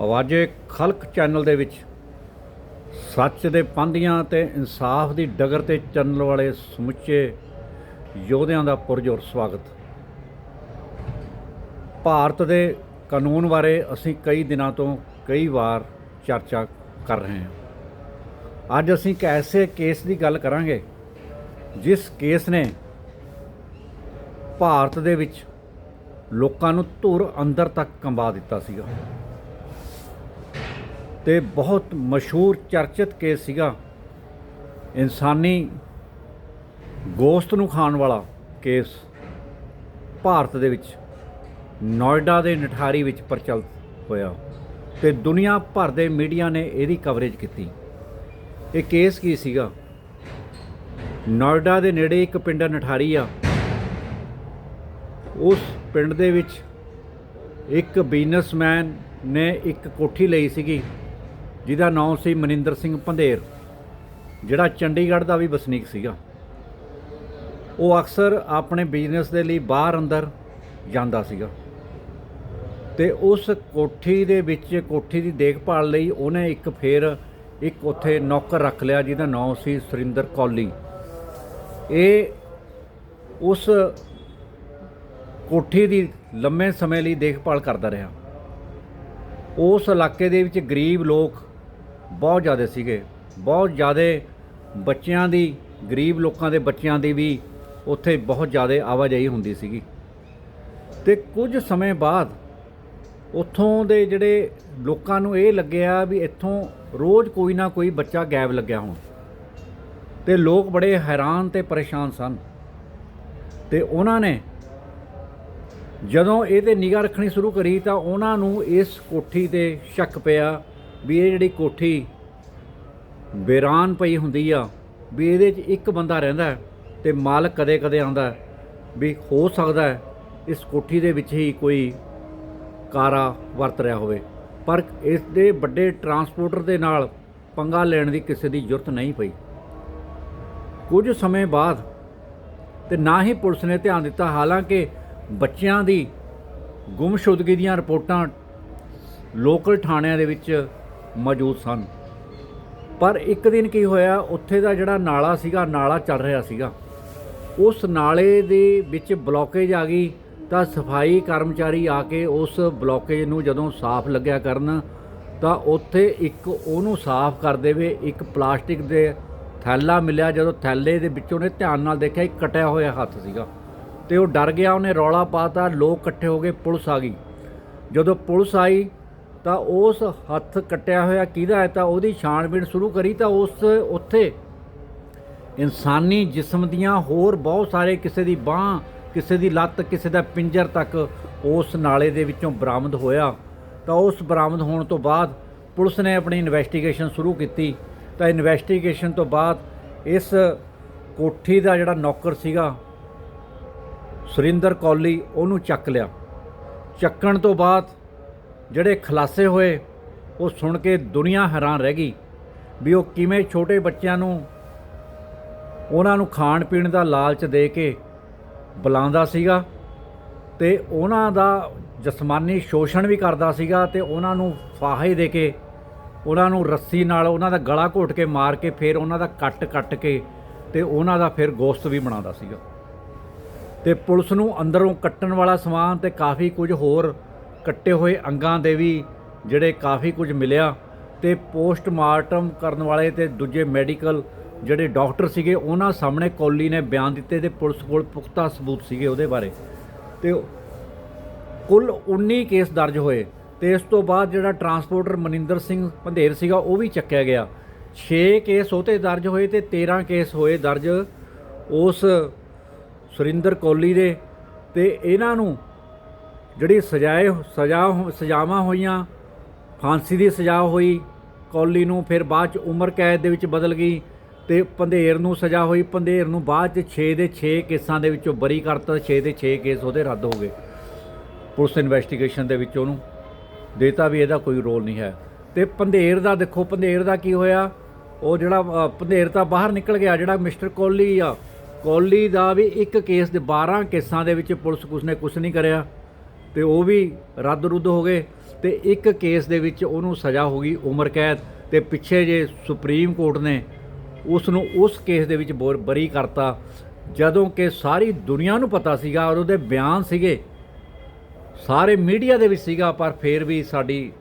ਆਵਾਜ਼ੇ ਖਲਕ channel ਦੇ ਵਿੱਚ। ਸੱਚ ਦੇ ਪੰਧੀਆਂ ਤੇ ਇਨਸਾਫ ਦੀ ਡਗਰ ਤੇ ਚੱਲਣ ਵਾਲੇ ਸਮੁੱਚੇ ਯੋਧਿਆਂ ਦਾ ਪੁਰਜੋਰ ਸਵਾਗਤ। ਭਾਰਤ ਦੇ ਕਾਨੂੰਨ ਬਾਰੇ ਅਸੀਂ ਕਈ ਦਿਨਾਂ ਤੋਂ ਕਈ ਵਾਰ ਚਰਚਾ ਕਰ ਰਹੇ ਹਾਂ। ਅੱਜ ਅਸੀਂ ਇੱਕ ਐਸੇ ਕੇਸ ਦੀ ਗੱਲ ਕਰਾਂਗੇ, ਜਿਸ ਕੇਸ ਨੇ ਭਾਰਤ ਦੇ ਵਿੱਚ ਲੋਕਾਂ ਨੂੰ ਧੁਰ ਅੰਦਰ ਤੱਕ ਕੰਬਾ ਦਿੱਤਾ ਸੀਗਾ। ਤੇ ਬਹੁਤ ਮਸ਼ਹੂਰ ਚਰਚਿਤ ਕੇਸ ਸੀਗਾ ਇਨਸਾਨੀ ਗੋਸ਼ਤ ਨੂੰ ਖਾਣ ਵਾਲਾ ਕੇਸ ਭਾਰਤ ਦੇ ਵਿੱਚ ਨੋਇਡਾ ਦੇ ਨਠਾਰੀ ਵਿੱਚ ਪ੍ਰਚਲਿਤ ਹੋਇਆ ਤੇ ਦੁਨੀਆ ਭਰ ਦੇ ਮੀਡੀਆ ਨੇ ਇਹਦੀ ਕਵਰੇਜ ਕੀਤੀ। ਇਹ ਕੇਸ ਕੀ ਸੀਗਾ? ਨੋਇਡਾ ਦੇ ਨੇੜੇ ਇੱਕ ਪਿੰਡ ਨਠਾਰੀ ਆ। ਉਸ ਪਿੰਡ ਦੇ ਵਿੱਚ ਇੱਕ ਬਿਜ਼ਨਸਮੈਨ ਨੇ ਇੱਕ ਕੋਠੀ ਲਈ ਸੀਗੀ। ਜਿਹਦਾ ਨਾਮ ਸੀ ਮਨਿੰਦਰ ਸਿੰਘ ਪੰਧੇਰ, ਜਿਹੜਾ ਚੰਡੀਗੜ੍ਹ ਦਾ ਵੀ ਵਸਨੀਕ ਸੀਗਾ। ਉਹ ਅਕਸਰ ਆਪਣੇ ਬਿਜ਼ਨਸ ਦੇ ਲਈ ਬਾਹਰ ਅੰਦਰ ਜਾਂਦਾ ਸੀਗਾ ਤੇ ਉਸ ਕੋਠੀ ਦੇ ਵਿੱਚ, ਕੋਠੀ ਦੀ ਦੇਖਭਾਲ ਲਈ ਉਹਨੇ ਇੱਕ ਫੇਰ ਇੱਕ ਉੱਥੇ ਨੌਕਰ ਰੱਖ ਲਿਆ, ਜਿਹਦਾ ਨਾਮ ਸੀ ਸੁਰਿੰਦਰ ਕੌਲੀ। ਇਹ ਉਸ ਕੋਠੀ ਦੀ ਲੰਮੇ ਸਮੇਂ ਲਈ ਦੇਖਭਾਲ ਕਰਦਾ ਰਿਹਾ। ਉਸ ਇਲਾਕੇ ਦੇ ਵਿੱਚ ਗਰੀਬ ਲੋਕ ਬਹੁਤ ਜ਼ਿਆਦਾ ਸੀਗੇ। ਬਹੁਤ ਜ਼ਿਆਦਾ ਬੱਚਿਆਂ ਦੀ, ਗਰੀਬ ਲੋਕਾਂ ਦੇ ਬੱਚਿਆਂ ਦੀ ਵੀ ਉੱਥੇ ਬਹੁਤ ਜ਼ਿਆਦਾ ਆਵਾਜਾਈ ਹੁੰਦੀ ਸੀਗੀ। ਤੇ ਕੁਝ ਸਮੇਂ ਬਾਅਦ ਉੱਥੋਂ ਦੇ ਜਿਹੜੇ ਲੋਕਾਂ ਨੂੰ ਇਹ ਲੱਗਿਆ ਵੀ ਇੱਥੋਂ ਰੋਜ਼ ਕੋਈ ਨਾ ਕੋਈ ਬੱਚਾ ਗਾਇਬ ਲੱਗਿਆ ਹੋਣ। ਤੇ ਲੋਕ ਬੜੇ ਹੈਰਾਨ ਤੇ ਪਰੇਸ਼ਾਨ ਸਨ। ਤੇ ਉਹਨਾਂ ਨੇ ਜਦੋਂ ਇਹ 'ਤੇ ਨਿਗਾਹ ਰੱਖਣੀ ਸ਼ੁਰੂ ਕਰੀ ਤਾਂ ਉਹਨਾਂ ਨੂੰ ਇਸ ਕੋਠੀ ਤੇ ਸ਼ੱਕ ਪਿਆ ਵੀ ਇਹ ਜਿਹੜੀ ਕੋਠੀ ਬੇਰਾਨ ਪਈ ਹੁੰਦੀ ਆ, ਵੀ ਇਹਦੇ 'ਚ ਇੱਕ ਬੰਦਾ ਰਹਿੰਦਾ ਹੈ ਤੇ ਮਾਲਕ ਕਦੇ-ਕਦੇ ਆਉਂਦਾ ਵੀ ਹੋ ਸਕਦਾ ਇਸ ਕੋਠੀ ਦੇ ਵਿੱਚ ਹੀ ਕੋਈ ਕਾਰਾ ਵਰਤ ਰਿਹਾ ਹੋਵੇ। ਪਰ ਇਸ ਦੇ ਵੱਡੇ ਟਰਾਂਸਪੋਰਟਰ ਦੇ ਨਾਲ ਪੰਗਾ ਲੈਣ ਦੀ ਕਿਸੇ ਦੀ ਜ਼ਰੂਰਤ ਨਹੀਂ ਪਈ। ਕੁਝ ਸਮੇਂ ਬਾਅਦ ਤੇ ਨਾ ਹੀ ਪੁਲਿਸ ਨੇ ਧਿਆਨ ਦਿੱਤਾ, ਹਾਲਾਂਕਿ ਬੱਚਿਆਂ ਦੀ ਗੁੰਮਸ਼ੁਦਗੀ ਦੀਆਂ ਰਿਪੋਰਟਾਂ ਲੋਕਲ ਥਾਣਿਆਂ ਦੇ ਵਿੱਚ ਮੌਜੂਦ ਸਨ। ਪਰ ਇੱਕ ਦਿਨ ਕੀ ਹੋਇਆ, ਉੱਥੇ ਦਾ ਜਿਹੜਾ ਨਾਲਾ ਸੀਗਾ, ਨਾਲਾ ਚੱਲ ਰਿਹਾ ਸੀਗਾ। ਉਸ ਨਾਲੇ ਦੇ ਵਿੱਚ ਬਲੌਕੇਜ ਆ ਗਈ ਤਾਂ ਸਫ਼ਾਈ ਕਰਮਚਾਰੀ ਆ ਕੇ ਉਸ ਬਲੌਕੇਜ ਨੂੰ ਜਦੋਂ ਸਾਫ਼ ਲੱਗਿਆ ਕਰਨ, ਤਾਂ ਉੱਥੇ ਇੱਕ ਉਹਨੂੰ ਸਾਫ਼ ਕਰ ਦੇਵੇ, ਇੱਕ ਪਲਾਸਟਿਕ ਦੇ ਥੈਲਾ ਮਿਲਿਆ, ਜਦੋਂ ਥੈਲੇ ਦੇ ਵਿੱਚੋਂ ਨੇ ਧਿਆਨ ਨਾਲ ਦੇਖਿਆ, ਇੱਕ ਕਟਿਆ ਹੋਇਆ ਹੱਥ ਸੀਗਾ। ਤੇ ਉਹ ਡਰ ਗਿਆ, ਉਹਨੇ ਰੌਲਾ ਪਾਤਾ ਲੋਕ ਇਕੱਠੇ ਹੋ ਗਏ ਪੁਲਿਸ ਆ ਗਈ। ਜਦੋਂ ਪੁਲਿਸ ਆਈ ਤਾਂ ਉਸ ਹੱਥ ਕੱਟਿਆ ਹੋਇਆ ਕਿਹਦਾ ਹੈ? ਤਾਂ ਉਹਦੀ ਛਾਣਬੀਣ ਸ਼ੁਰੂ ਕਰੀ ਤਾਂ ਉਸ ਉੱਥੇ। ਇਨਸਾਨੀ ਜਿਸਮ ਦੀਆਂ ਹੋਰ ਬਹੁਤ ਸਾਰੇ ਕਿਸੇ ਦੀ ਬਾਹ, ਕਿਸੇ ਦੀ ਲੱਤ, ਕਿਸੇ ਦਾ ਪਿੰਜਰ ਤੱਕ ਉਸ ਨਾਲੇ ਦੇ ਵਿੱਚੋਂ ਬਰਾਮਦ ਹੋਇਆ। ਤਾਂ ਉਸ ਬਰਾਮਦ ਹੋਣ ਤੋਂ ਬਾਅਦ ਪੁਲਿਸ ਨੇ ਆਪਣੀ ਇਨਵੈਸਟੀਗੇਸ਼ਨ ਸ਼ੁਰੂ ਕੀਤੀ। ਤਾਂ ਇਨਵੈਸਟੀਗੇਸ਼ਨ ਤੋਂ ਬਾਅਦ ਇਸ ਕੋਠੀ ਦਾ ਜਿਹੜਾ ਨੌਕਰ ਸੀਗਾ, ਸੁਰਿੰਦਰ ਕੌਲੀ, ਉਹਨੂੰ ਚੱਕ ਲਿਆ। ਚੱਕਣ ਤੋਂ ਬਾਅਦ ਜਿਹੜੇ ਖਲਾਸੇ ਹੋਏ, ਉਹ ਸੁਣ ਕੇ ਦੁਨੀਆ ਹੈਰਾਨ ਰਹਿ ਗਈ ਵੀ ਉਹ ਕਿਵੇਂ ਛੋਟੇ ਬੱਚਿਆਂ ਨੂੰ, ਉਹਨਾਂ ਨੂੰ ਖਾਣ ਪੀਣ ਦਾ ਲਾਲਚ ਦੇ ਕੇ ਬੁਲਾਉਂਦਾ ਸੀਗਾ ਤੇ ਉਹਨਾਂ ਦਾ ਜਸਮਾਨੀ ਸ਼ੋਸ਼ਣ ਵੀ ਕਰਦਾ ਸੀਗਾ ਤੇ ਉਹਨਾਂ ਨੂੰ ਫਾਹੇ ਦੇ ਕੇ, ਉਹਨਾਂ ਨੂੰ ਰੱਸੀ ਨਾਲ ਉਹਨਾਂ ਦਾ ਗਲਾ ਘੋਟ ਕੇ ਮਾਰ ਕੇ ਫਿਰ ਉਹਨਾਂ ਦਾ ਕੱਟ ਕੱਟ ਕੇ ਤੇ ਉਹਨਾਂ ਦਾ ਫਿਰ ਗੋਸ਼ਤ ਵੀ ਬਣਾਉਂਦਾ ਸੀਗਾ। ਤੇ ਪੁਲਿਸ ਨੂੰ ਅੰਦਰੋਂ ਕੱਟਣ ਵਾਲਾ ਸਮਾਨ ਤੇ ਕਾਫੀ ਕੁਝ ਹੋਰ ਕੱਟੇ ਹੋਏ ਅੰਗਾਂ ਦੇ ਵੀ ਜਿਹੜੇ ਕਾਫੀ ਕੁਝ ਮਿਲਿਆ ਤੇ ਪੋਸਟਮਾਰਟਮ ਕਰਨ ਵਾਲੇ ਤੇ ਦੂਜੇ ਮੈਡੀਕਲ ਜਿਹੜੇ ਡਾਕਟਰ ਸੀਗੇ, ਉਹਨਾਂ ਸਾਹਮਣੇ ਕੌਲੀ ਨੇ ਬਿਆਨ ਦਿੱਤੇ ਤੇ ਪੁਲਿਸ ਕੋਲ ਪੁਖਤਾ ਸਬੂਤ ਸੀਗੇ ਉਹਦੇ ਬਾਰੇ। ਤੇ ਕੁੱਲ 19 ਕੇਸ ਦਰਜ ਹੋਏ ਤੇ ਇਸ ਤੋਂ ਬਾਅਦ ਜਿਹੜਾ ਟਰਾਂਸਪੋਰਟਰ ਮਨਿੰਦਰ ਸਿੰਘ ਪੰਧੇਰ ਸੀਗਾ, ਉਹ ਵੀ ਚੱਕਿਆ ਗਿਆ। 6 ਕੇਸ ਉਹਤੇ ਦਰਜ ਹੋਏ ਤੇ 13 ਕੇਸ ਹੋਏ ਦਰਜ। ਉਸ ਸੁਰਿੰਦਰ ਕੋਲੀ ਦੇ ਤੇ ਇਹਨਾਂ ਨੂੰ ਜਿਹੜੀ ਸਜ਼ਾਏ ਸਜ਼ਾ ਸਜ਼ਾਵਾਂ ਹੋਈਆਂ, ਫਾਂਸੀ ਦੀ ਸਜ਼ਾ ਹੋਈ, ਕੌਲੀ ਨੂੰ ਫਿਰ ਬਾਅਦ ਚ ਉਮਰ ਕੈਦ ਦੇ ਵਿੱਚ ਬਦਲ ਗਈ ਤੇ ਪੰਧੇਰ ਨੂੰ ਸਜ਼ਾ ਹੋਈ। ਪੰਧੇਰ ਨੂੰ ਬਾਅਦ ਚ 6 ਦੇ 6 ਕੇਸਾਂ ਦੇ ਵਿੱਚੋਂ ਬਰੀ ਕਰਤਾ 6 ਦੇ 6 ਕੇਸ ਉਹਦੇ ਰੱਦ ਹੋ ਗਏ। ਪੁਲਿਸ ਇਨਵੈਸਟੀਗੇਸ਼ਨ ਦੇ ਵਿੱਚ ਉਹਨੂੰ ਦੇਤਾ ਵੀ ਇਹਦਾ ਕੋਈ ਰੋਲ ਨਹੀਂ ਹੈ। ਤੇ ਪੰਧੇਰ ਦਾ ਦੇਖੋ, ਪੰਧੇਰ ਦਾ ਕੀ ਹੋਇਆ? ਉਹ ਜਿਹੜਾ ਪੰਧੇਰ ਤਾਂ ਬਾਹਰ ਨਿਕਲ ਗਿਆ, ਜਿਹੜਾ ਮਿਸਟਰ ਕੋਹਲੀ ਆ। ਕੋਹਲੀ ਦਾ ਵੀ ਇੱਕ ਕੇਸ ਦੇ 12 ਕੇਸਾਂ ਦੇ ਵਿੱਚ ਪੁਲਿਸ ਕੁਛ ਨੇ ਕੁਛ ਨਹੀਂ ਕਰਿਆ। ਤੇ ਉਹ ਵੀ ਰੱਦ ਰੁੱਦ ਹੋ ਗਏ ਤੇ ਇੱਕ ਕੇਸ ਦੇ ਵਿੱਚ ਉਹਨੂੰ ਸਜ਼ਾ ਹੋ ਗਈ ਉਮਰ ਕੈਦ ਤੇ ਪਿੱਛੇ ਜੇ ਸੁਪਰੀਮ ਕੋਰਟ ਨੇ ਉਸ ਨੂੰ ਉਸ ਕੇਸ ਦੇ ਵਿੱਚ ਬੋਰ- ਬਰੀ ਕਰਤਾ। ਜਦੋਂ ਕਿ ਸਾਰੀ ਦੁਨੀਆ ਨੂੰ ਪਤਾ ਸੀਗਾ ਔਰ ਉਹਦੇ ਬਿਆਨ ਸੀਗੇ। ਸਾਰੇ ਮੀਡੀਆ ਦੇ ਵਿੱਚ ਸੀਗਾ, ਪਰ ਫਿਰ ਵੀ ਸਾਡੀ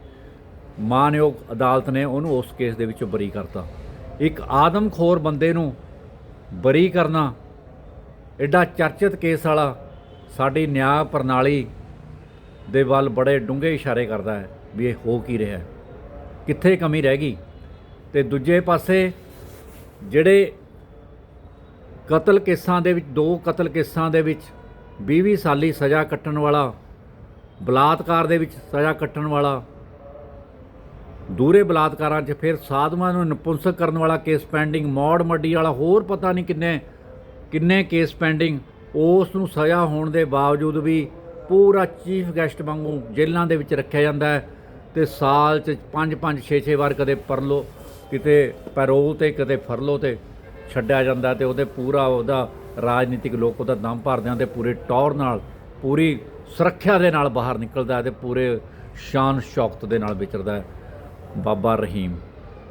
ਮਾਨਯੋਗ ਅਦਾਲਤ ਨੇ ਉਹਨੂੰ ਉਸ ਕੇਸ ਦੇ ਵਿੱਚੋਂ ਬਰੀ ਕਰਤਾ। ਇੱਕ ਆਦਮਖੋਰ ਬੰਦੇ ਨੂੰ ਬਰੀ ਕਰਨਾ, ਐਡਾ ਚਰਚਿਤ ਕੇਸ ਵਾਲਾ ਸਾਡੀ ਨਿਆਂ ਪ੍ਰਣਾਲੀ ਦੇ ਵੱਲ ਬੜੇ ਡੂੰਘੇ ਇਸ਼ਾਰੇ ਕਰਦਾ ਹੈ ਵੀ ਇਹ ਹੋ ਕੀ ਰਿਹਾ ਕਿੱਥੇ ਕਮੀ ਰਹਿ ਗਈ? ਤੇ ਦੂਜੇ ਪਾਸੇ ਜਿਹੜੇ ਕਤਲ ਕੇਸਾਂ ਦੇ ਵਿੱਚ, ਦੋ ਕਤਲ ਕੇਸਾਂ ਦੇ ਵਿੱਚ 20 ਸਾਲੀ ਸਜ਼ਾ ਕੱਟਣ ਵਾਲਾ, ਬਲਾਤਕਾਰ ਦੇ ਵਿੱਚ ਸਜ਼ਾ ਕੱਟਣ ਵਾਲਾ, ਦੂਰੇ ਬਲਾਤਕਾਰਾਂ 'ਚ ਫਿਰ ਸਾਧੂਆਂ ਨੂੰ ਨਪੁੰਸਕ ਕਰਨ ਵਾਲਾ ਕੇਸ ਪੈਂਡਿੰਗ, ਮੌੜ ਮੱਡੀ ਵਾਲਾ ਹੋਰ ਪਤਾ ਨਹੀਂ ਕਿੰਨੇ ਕਿੰਨੇ ਕੇਸ ਪੈਂਡਿੰਗ, ਉਸ ਨੂੰ ਸਜ਼ਾ ਹੋਣ ਦੇ ਬਾਵਜੂਦ ਵੀ ਪੂਰਾ ਚੀਫ ਗੈਸਟ ਵਾਂਗੂ ਜੇਲ੍ਹਾਂ ਦੇ ਵਿੱਚ ਰੱਖਿਆ ਜਾਂਦਾ ਹੈ ਤੇ ਸਾਲ 'ਚ 5-5 6-6 ਵਾਰ ਕਦੇ ਪਰਲੋ, ਕਿਤੇ ਪੈਰੋਲ ਤੇ, ਕਦੇ ਫਰਲੋ ਤੇ ਛੱਡਿਆ ਜਾਂਦਾ ਤੇ ਉਹਦੇ ਪੂਰਾ ਉਹਦਾ ਰਾਜਨੀਤਿਕ ਲੋਕ ਉਹਦਾ ਦਮ ਭਰਦਿਆਂ ਆ ਤੇ ਪੂਰੇ ਟੌਰ ਨਾਲ, ਪੂਰੀ ਸੁਰੱਖਿਆ ਦੇ ਨਾਲ ਬਾਹਰ ਨਿਕਲਦਾ ਹੈ ਤੇ ਪੂਰੇ ਸ਼ਾਨ ਸ਼ੌਕਤ ਦੇ ਨਾਲ ਵਿਚਰਦਾ ਬਾਬਾ ਰਹੀਮ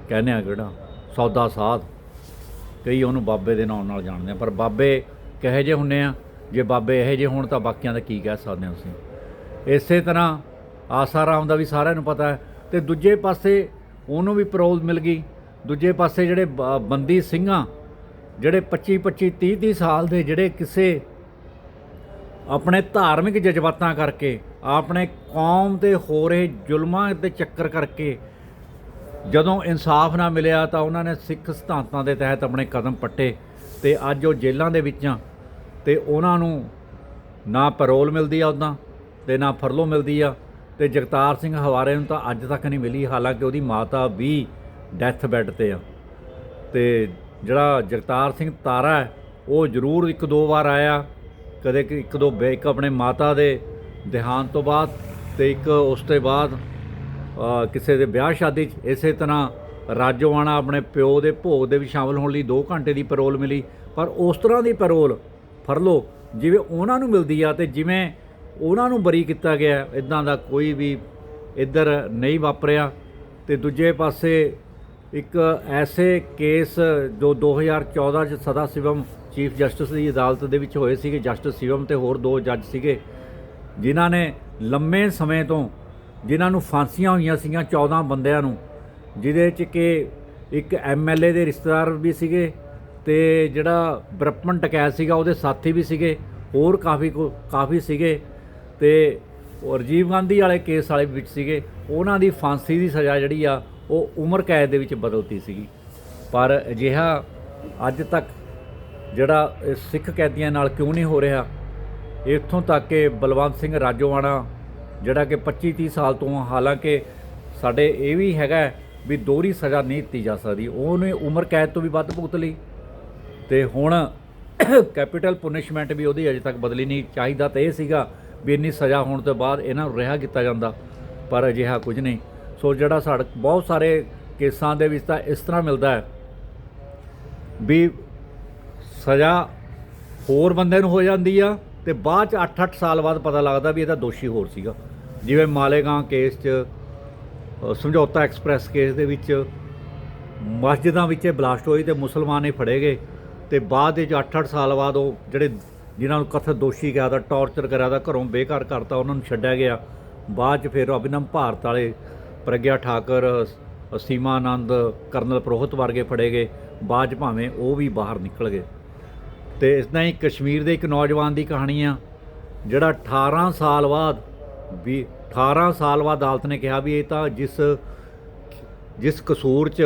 ਕਹਿੰਦੇ ਆ ਕਿਹੜਾ? ਸੌਦਾ ਸਾਧ। ਕਈ ਉਹਨੂੰ ਬਾਬੇ ਦੇ ਨਾਮ ਨਾਲ ਜਾਣਦੇ ਆ, ਪਰ ਬਾਬੇ ਕਹੇ ਜੇ ਹੁੰਨੇ ਆ ਜੇ ਬਾਬੇ ਇਹੋ ਜਿਹੇ ਹੋਣ ਤਾਂ ਬਾਕੀਆਂ ਦਾ ਕੀ ਕਹਿ ਸਕਦੇ ਹਾਂ ਤੁਸੀਂ? ਇਸੇ ਤਰ੍ਹਾਂ ਆਸਾਰਾਮ ਦਾ ਵੀ ਸਾਰਿਆਂ ਨੂੰ ਪਤਾ ਹੈ। ਤੇ ਦੂਜੇ ਪਾਸੇ ਉਹਨੂੰ ਵੀ ਪਰੋਲ ਮਿਲ ਗਈ। ਦੂਜੇ ਪਾਸੇ ਜਿਹੜੇ ਬ- ਬੰਦੀ ਸਿੰਘਾਂ, ਜਿਹੜੇ 25 25 30 30 ਸਾਲ ਦੇ ਜਿਹੜੇ ਕਿਸੇ ਆਪਣੇ ਧਾਰਮਿਕ ਜਜ਼ਬਾਤਾਂ ਕਰਕੇ, ਆਪਣੇ ਕੌਮ ਤੇ ਹੋ ਰਹੇ ਜ਼ੁਲਮਾਂ ਦੇ ਚੱਕਰ ਕਰਕੇ ਜਦੋਂ ਇਨਸਾਫ ਨਾ ਮਿਲਿਆ ਤਾਂ ਉਹਨਾਂ ਨੇ ਸਿੱਖ ਸਿਧਾਂਤਾਂ ਦੇ ਤਹਿਤ ਆਪਣੇ ਕਦਮ ਪੱਟੇ ਤੇ ਅੱਜ ਉਹ ਜੇਲ੍ਹਾਂ ਦੇ ਵਿੱਚ ਤੇ ਉਹਨਾਂ ਨੂੰ ਨਾ ਪੈਰੋਲ ਮਿਲਦੀ ਆ ਉਦਾਂ ਤੇ ਨਾ ਫਰਲੋ ਮਿਲਦੀ ਆ ਤੇ ਜਗਤਾਰ ਸਿੰਘ ਹਵਾਰੇ ਨੂੰ ਤਾਂ ਅੱਜ ਤੱਕ ਨਹੀਂ ਮਿਲੀ, ਹਾਲਾਂਕਿ ਉਹਦੀ ਮਾਤਾ ਵੀ ਡੈਥ ਬੈੱਡ ਤੇ ਆ। ਤੇ ਜਿਹੜਾ ਜਗਤਾਰ ਸਿੰਘ ਤਾਰਾ ਉਹ ਜ਼ਰੂਰ ਇੱਕ ਦੋ ਵਾਰ ਆਇਆ, ਕਦੇ ਇੱਕ ਦੋ ਬੇ- ਇੱਕ ਆਪਣੇ ਮਾਤਾ ਦੇ ਦੇਹਾਂਤ ਤੋਂ ਬਾਅਦ ਤੇ ਇੱਕ ਉਸ ਤੋਂ ਬਾਅਦ ਕਿਸੇ ਦੇ ਵਿਆਹ ਸ਼ਾਦੀ 'ਚ ਇਸੇ ਤਰ੍ਹਾਂ ਰਾਜੋਆਣਾ ਆਪਣੇ ਪਿਓ ਦੇ ਭੋਗ ਦੇ ਵਿੱਚ ਸ਼ਾਮਲ ਹੋਣ ਲਈ 2 ਘੰਟੇ ਦੀ ਪੈਰੋਲ ਮਿਲੀ। ਪਰ ਉਸ ਤਰ੍ਹਾਂ ਦੀ ਪੈਰੋਲ ਫਰਲੋ ਜਿਵੇਂ ਉਹਨਾਂ ਨੂੰ ਮਿਲਦੀ ਆ ਤੇ ਜਿਵੇਂ ਉਹਨਾਂ ਨੂੰ ਬਰੀ ਕੀਤਾ ਗਿਆ ਇਦਾਂ ਦਾ ਕੋਈ ਵੀ ਇੱਧਰ ਨਹੀਂ ਵਾਪਰਿਆ। ਤੇ ਦੂਜੇ ਪਾਸੇ ਇੱਕ ਐਸੇ ਕੇਸ ਜੋ 2014 ਚ ਸਦਾ ਸਿਵਮ ਚੀਫ ਜਸਟਿਸ ਦੀ ਅਦਾਲਤ ਦੇ ਵਿੱਚ ਹੋਏ ਸੀਗੇ, ਜਸਟਿਸ ਸਿਵਮ ਤੇ ਹੋਰ ਦੋ ਜੱਜ ਸੀਗੇ, ਜਿਨ੍ਹਾਂ ਨੇ ਲੰਮੇ ਸਮੇਂ ਤੋਂ ਜਿਨ੍ਹਾਂ ਨੂੰ ਫਾਂਸੀਆਂ ਹੋਈਆਂ ਸੀਗੀਆਂ 14 ਬੰਦਿਆਂ ਨੂੰ, ਜਿਹਦੇ ਚ ਕਿ ਇੱਕ ਐਮਐਲਏ ਦੇ ਰਿਸ਼ਤੇਦਾਰ ਵੀ ਸੀਗੇ ਤੇ ਜਿਹੜਾ ਬ੍ਰਹਮਣ ਟਕੈਤ ਸੀਗਾ, ਉਹਦੇ ਸਾਥੀ ਵੀ ਸੀਗੇ, ਹੋਰ ਕਾਫੀ ਕੋ- ਕਾਫੀ ਸੀਗੇ ਤੇ ਉਹ ਰਾਜੀਵ ਗਾਂਧੀ ਵਾਲੇ ਕੇਸ ਵਾਲੇ ਵਿੱਚ ਸੀਗੇ, ਉਹਨਾਂ ਦੀ ਫਾਂਸੀ ਦੀ ਸਜ਼ਾ ਜਿਹੜੀ ਆ, ਉਹ ਉਮਰ ਕੈਦ ਦੇ ਵਿੱਚ ਬਦਲਤੀ ਸੀਗੀ। ਪਰ ਅਜਿਹਾ ਅੱਜ ਤੱਕ ਜਿਹੜਾ ਸਿੱਖ ਕੈਦੀਆਂ ਨਾਲ ਕਿਉਂ ਨਹੀਂ ਹੋ ਰਿਹਾ, ਇੱਥੋਂ ਤੱਕ ਕਿ ਬਲਵੰਤ ਸਿੰਘ ਰਾਜੋਆਣਾ ਜਿਹੜਾ ਕਿ 25 30 ਸਾਲ ਤੋਂ ਹਾਲਾਂਕਿ ਸਾਡੇ ਇਹ ਵੀ ਹੈਗਾ ਵੀ ਦੋਹਰੀ ਸਜ਼ਾ ਨਹੀਂ ਦਿੱਤੀ ਜਾ ਸਕਦੀ, ਉਹਨੇ ਉਮਰ ਕੈਦ ਤੋਂ ਵੀ ਵੱਧ ਭੁਗਤ ਲਈ। ਤੇ ਹੁਣ ਕੈਪੀਟਲ ਪੁਨਿਸ਼ਮੈਂਟ ਵੀ ਉਹਦੀ ਅਜੇ ਤੱਕ ਬਦਲੀ ਨਹੀਂ ਚਾਹੀਦਾ ਤਾਂ ਇਹ ਸੀਗਾ ਵੀ ਇੰਨੀ ਸਜ਼ਾ ਹੋਣ ਤੋਂ ਬਾਅਦ ਇਹਨਾਂ ਨੂੰ ਰਿਹਾ ਕੀਤਾ ਜਾਂਦਾ, ਪਰ ਅਜਿਹਾ ਕੁਝ ਨਹੀਂ। ਸੋ ਜਿਹੜਾ ਸਾਡੇ, ਬਹੁਤ ਸਾਰੇ ਕੇਸਾਂ ਦੇ ਵਿੱਚ ਤਾਂ ਇਸ ਤਰ੍ਹਾਂ ਮਿਲਦਾ ਹੈ ਵੀ ਸਜ਼ਾ ਹੋਰ ਬੰਦੇ ਨੂੰ ਹੋ ਜਾਂਦੀ ਆ ਤੇ ਬਾਅਦ ਚ 8-8 ਸਾਲ ਬਾਅਦ ਪਤਾ ਲੱਗਦਾ ਵੀ ਇਹਦਾ ਦੋਸ਼ੀ ਹੋਰ ਸੀਗਾ। ਜਿਵੇਂ ਮਾਲੇਗਾਂ ਕੇਸ 'ਚ ਸਮਝੌਤਾ ਐਕਸਪ੍ਰੈਸ ਕੇਸ ਦੇ ਵਿੱਚ ਮਸਜਿਦਾਂ ਵਿੱਚ ਇਹ ਬਲਾਸਟ ਹੋਈ ਤੇ ਮੁਸਲਮਾਨ ਹੀ ਫੜੇ ਗਏ। ਤੇ ਬਾਅਦ ਦੇ 8-8 ਸਾਲ ਬਾਅਦ ਉਹ ਜਿਹੜੇ ਜਿਨ੍ਹਾਂ ਨੂੰ ਕਥਿਤ ਦੋਸ਼ੀ ਕਿਹਾ ਦਾ ਟੌਰਚਰ ਕਰਿਆ ਦਾ ਘਰੋਂ ਬੇਘਰ ਕਰਤਾ ਉਹਨਾਂ ਨੂੰ ਛੱਡਿਆ ਗਿਆ। ਬਾਅਦ ਚ ਫਿਰ ਅਭਿਨਮ ਭਾਰਤ ਵਾਲੇ ਪ੍ਰਗਿਆ ਠਾਕਰ ਅ, ਸੀਮਾ ਆਨੰਦ ਕਰਨਲ ਪ੍ਰੋਹਤ ਵਰਗੇ ਫੜੇ ਗਏ। ਬਾਅਦ ਚ ਭਾਵੇਂ ਉਹ ਵੀ ਬਾਹਰ ਨਿਕਲ ਗਏ। ਤੇ ਇਸ ਤਰ੍ਹਾਂ ਹੀ ਕਸ਼ਮੀਰ ਦੇ ਇੱਕ ਨੌਜਵਾਨ ਦੀ ਕਹਾਣੀ ਆ ਜਿਹੜਾ 18 ਸਾਲ ਬਾਅਦ ਵੀ 18 ਸਾਲ ਬਾਅਦ ਅਦਾਲਤ ਨੇ ਕਿਹਾ ਵੀ ਇਹ ਤਾਂ ਜਿਸ ਜਿਸ ਕਸੂਰ 'ਚ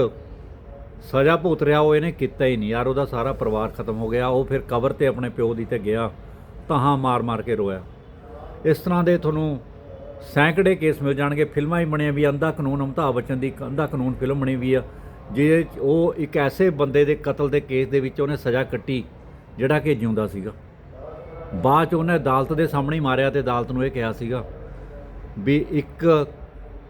ਸਜ਼ਾ ਭੁਗਤ ਰਿਹਾ, ਉਹ ਇਹਨੇ ਕੀਤਾ ਹੀ ਨਹੀਂ। ਯਾਰ, ਉਹਦਾ ਸਾਰਾ ਪਰਿਵਾਰ ਖਤਮ ਹੋ ਗਿਆ। ਉਹ ਫਿਰ ਕਬਰ ਤੇ ਆਪਣੇ ਪਿਓ ਦੀ ਤੇ ਗਿਆ, ਤਾਹਾਂ ਮਾਰ ਮਾਰ ਕੇ ਰੋਇਆ। ਇਸ ਤਰ੍ਹਾਂ ਦੇ ਤੁਹਾਨੂੰ ਸੈਂਕੜੇ ਕੇਸ ਮਿਲ ਜਾਣਗੇ। ਫਿਲਮਾਂ ਹੀ ਬਣੀਆਂ ਵੀ ਅੰਧਾ ਕਾਨੂੰਨ ਅਮਿਤਾਭ ਬੱਚਨ ਦੀ ਇੱਕ ਅੰਧਾ ਕਾਨੂੰਨ ਫਿਲਮ ਬਣੀ ਵੀ ਆ। ਜਿਹਦੇ 'ਚ ਉਹ ਇੱਕ ਐਸੇ ਬੰਦੇ ਦੇ ਕਤਲ ਦੇ ਕੇਸ ਦੇ ਵਿੱਚ ਉਹਨੇ ਸਜ਼ਾ ਕੱਟੀ, ਜਿਹੜਾ ਕਿ ਜਿਉਂਦਾ ਸੀਗਾ। ਬਾਅਦ ਚ ਉਹਨੇ ਅਦਾਲਤ ਦੇ ਸਾਹਮਣੇ ਹੀ ਮਾਰਿਆ ਤੇ ਅਦਾਲਤ ਨੂੰ ਇਹ ਕਿਹਾ ਸੀਗਾ ਵੀ ਇੱਕ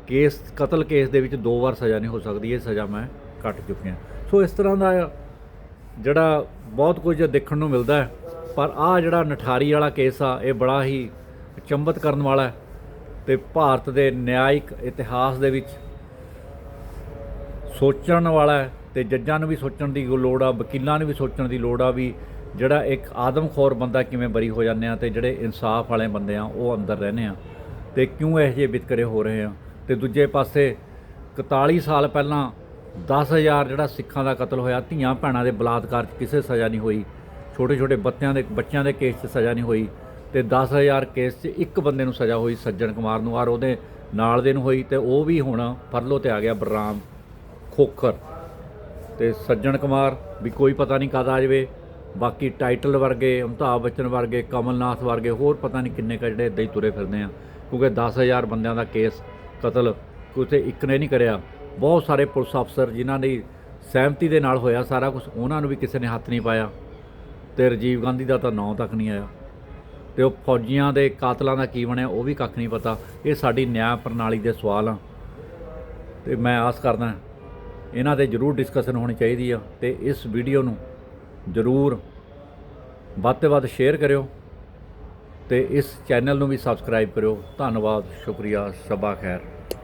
ਕੇਸ, ਕਤਲ ਕੇਸ ਦੇ ਵਿੱਚ ਦੋ ਵਾਰ ਸਜ਼ਾ ਨਹੀਂ ਹੋ ਸਕਦੀ, ਇਹ ਸਜ਼ਾ ਮੈਂ ਕੱਟ ਚੁੱਕਿਆ। ਸੋ ਇਸ ਤਰ੍ਹਾਂ ਦਾ ਜਿਹੜਾ ਬਹੁਤ ਕੁਝ ਦੇਖਣ ਨੂੰ ਮਿਲਦਾ ਹੈ, ਪਰ ਆਹ ਜਿਹੜਾ ਨਠਾਰੀ ਵਾਲਾ ਕੇਸ ਆ, ਇਹ ਬੜਾ ਹੀ ਚੰਬਤ ਕਰਨ ਵਾਲਾ ਹੈ ਤੇ ਭਾਰਤ ਦੇ ਨਿਆਇਕ ਇਤਿਹਾਸ ਦੇ ਵਿੱਚ ਸੋਚਣ ਵਾਲਾ ਹੈ ਤੇ ਜੱਜਾਂ ਨੂੰ ਵੀ ਸੋਚਣ ਦੀ ਲੋੜ ਆ, ਵਕੀਲਾਂ ਨੂੰ ਵੀ ਸੋਚਣ ਦੀ ਲੋੜ ਆ ਵੀ ਜਿਹੜਾ ਇੱਕ ਆਦਮਖੋਰ ਬੰਦਾ ਕਿਵੇਂ ਬਰੀ ਹੋ ਜਾਂਦੇ ਆ ਤੇ ਜਿਹੜੇ ਇਨਸਾਫ ਵਾਲੇ ਬੰਦੇ ਆ, ਉਹ ਅੰਦਰ ਰਹਿੰਦੇ ਆ ਤੇ ਕਿਉਂ ਇਹੋ ਜਿਹੇ ਵਿਤਕਰੇ ਹੋ ਰਹੇ ਆ। ਤੇ ਦੂਜੇ ਪਾਸੇ 41 ਸਾਲ ਪਹਿਲਾਂ 10000 ਜਿਹੜਾ ਸਿੱਖਾਂ ਦਾ ਕਤਲ ਹੋਇਆ, ਧੀਆਂ ਭੈਣਾਂ ਦੇ ਬਲਾਤਕਾਰ 'ਚ ਕਿਸੇ ਸਜ਼ਾ ਨਹੀਂ ਹੋਈ ਛੋਟੇ ਛੋਟੇ ਬੱਤਿਆਂ ਦੇ, ਬੱਚਿਆਂ ਦੇ ਕੇਸ 'ਚ ਸਜ਼ਾ ਨਹੀਂ ਹੋਈ ਤੇ 10000 ਕੇਸ 'ਚ ਇੱਕ ਬੰਦੇ ਨੂੰ ਸਜ਼ਾ ਹੋਈ ਸੱਜਣ ਕੁਮਾਰ ਨੂੰ, ਔਰ ਉਹਦੇ ਨਾਲ ਦੇ ਨੂੰ ਹੋਈ ਤੇ ਉਹ ਵੀ ਹੁਣ ਫਰਲੋ ਤੇ ਆ ਗਿਆ ਬਲਰਾਮ ਖੋਖਰ। ਤੇ ਸੱਜਣ ਕੁਮਾਰ ਵੀ ਕੋਈ ਪਤਾ ਨਹੀਂ ਕਦ ਆ ਜਾਵੇ, ਬਾਕੀ ਟਾਈਟਲ ਵਰਗੇ, ਅਮਿਤਾਭ ਬੱਚਨ ਵਰਗੇ, ਕਮਲਨਾਥ ਵਰਗੇ, ਹੋਰ ਪਤਾ ਨਹੀਂ ਕਿੰਨੇ ਕੁ ਜਿਹੜੇ ਇਦਾਂ ਹੀ ਤੁਰੇ ਫਿਰਦੇ ਆ, ਕਿਉਂਕਿ 10000 ਬੰਦਿਆਂ ਦਾ ਕੇਸ ਕਤਲ ਕਿਤੇ ਇੱਕ ਨੇ ਨਹੀਂ ਕਰਿਆ। ਬਹੁਤ ਸਾਰੇ ਪੁਲਿਸ ਅਫਸਰ ਜਿਨ੍ਹਾਂ ਦੀ ਸਹਿਮਤੀ ਦੇ ਨਾਲ ਹੋਇਆ ਸਾਰਾ ਕੁਝ ਉਹਨਾਂ ਨੂੰ ਵੀ ਕਿਸੇ ਨੇ ਹੱਥ ਨਹੀਂ ਪਾਇਆ ਤੇ ਰਾਜੀਵ ਗਾਂਧੀ ਦਾ ਤਾਂ ਨਾਂ ਤੱਕ ਨਹੀਂ ਆਇਆ। ਤੇ ਉਹ ਫੌਜੀਆਂ ਦੇ ਕਾਤਲਾਂ ਦਾ ਕੀ ਬਣਿਆ ਉਹ ਵੀ ਕੱਖ ਨਹੀਂ ਪਤਾ। ਇਹ ਸਾਡੀ ਨਿਆਂ ਪ੍ਰਣਾਲੀ ਦੇ ਸਵਾਲ ਆ। ਤੇ ਮੈਂ ਆਸ ਕਰਦਾ ਇਹਨਾਂ ਤੇ ਜ਼ਰੂਰ ਡਿਸਕਸ਼ਨ ਹੋਣੀ ਚਾਹੀਦੀ ਆ ਤੇ ਇਸ ਵੀਡੀਓ ਨੂੰ ਜ਼ਰੂਰ ਵੱਧ ਤੋਂ ਵੱਧ ਸ਼ੇਅਰ ਕਰਿਓ ਤੇ ਇਸ ਚੈਨਲ ਨੂੰ ਵੀ ਸਬਸਕ੍ਰਾਈਬ ਕਰਿਓ। ਧੰਨਵਾਦ, ਸ਼ੁਕਰੀਆ ਸ਼ਬਾ ਖੈਰ।